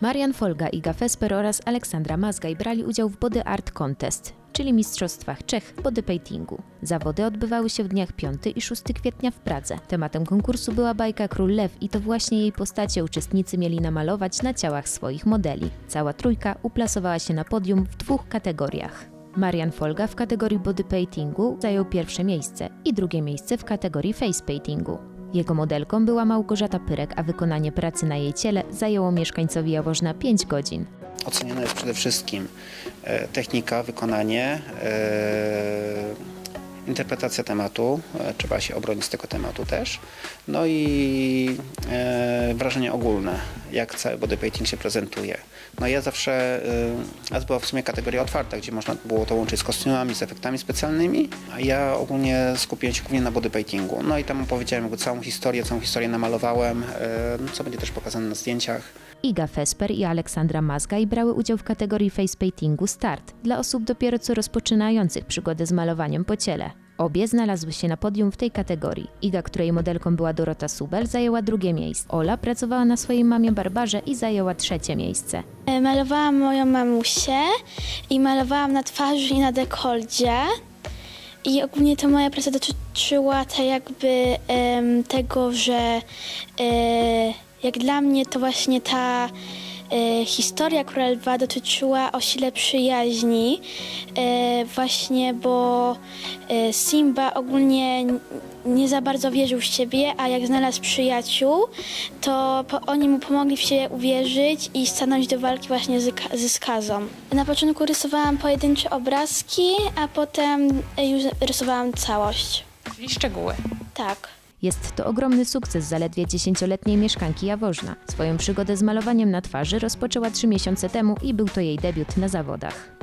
Marian Folga, Iga Fesper oraz Aleksandra Mazgaj brali udział w Body Art Contest, czyli Mistrzostwach Czech bodypaintingu. Zawody odbywały się w dniach 5 i 6 kwietnia w Pradze. Tematem konkursu była bajka Król Lew i to właśnie jej postacie uczestnicy mieli namalować na ciałach swoich modeli. Cała trójka uplasowała się na podium w dwóch kategoriach. Marian Folga w kategorii bodypaintingu zajął pierwsze miejsce i drugie miejsce w kategorii facepaintingu. Jego modelką była Małgorzata Pyrek, a wykonanie pracy na jej ciele zajęło mieszkańcowi Jaworzna 5 godzin. Oceniana jest przede wszystkim e, technika, wykonanie, e, interpretacja tematu, e, trzeba się obronić z tego tematu też, no i wrażenie ogólne, jak cały bodypainting się prezentuje. No ja zawsze, e, a to była w sumie kategoria otwarta, gdzie można było to łączyć z kostiumami, z efektami specjalnymi, a ja ogólnie skupiłem się głównie na bodypaintingu. No i tam opowiedziałem jakby całą historię, całą historię namalowałem, e, co będzie też pokazane na zdjęciach. Iga Fesper i Aleksandra Mazgaj brały udział w kategorii facepaintingu Start dla osób dopiero co rozpoczynających przygodę z malowaniem po ciele. Obie znalazły się na podium w tej kategorii. Iga, której modelką była Dorota Subel, zajęła drugie miejsce. Ola pracowała na swojej mamie Barbarze i zajęła trzecie miejsce. E, Malowałam moją mamusię i malowałam na twarzy i na dekoldzie. I ogólnie to moja praca dotyczyła tak jakby tego, że e, jak dla mnie to właśnie ta historia Króla Lwa dotyczyła o sile przyjaźni. E, właśnie, bo e, Simba ogólnie nie za bardzo wierzył w siebie, a jak znalazł przyjaciół, to oni mu pomogli w siebie uwierzyć i stanąć do walki właśnie z, ze skazą. Na początku rysowałam pojedyncze obrazki, a potem już rysowałam całość. Czyli szczegóły. Tak. Jest to ogromny sukces zaledwie 10-letniej mieszkanki Jaworzna. Swoją przygodę z malowaniem na twarzy rozpoczęła 3 miesiące temu i był to jej debiut na zawodach.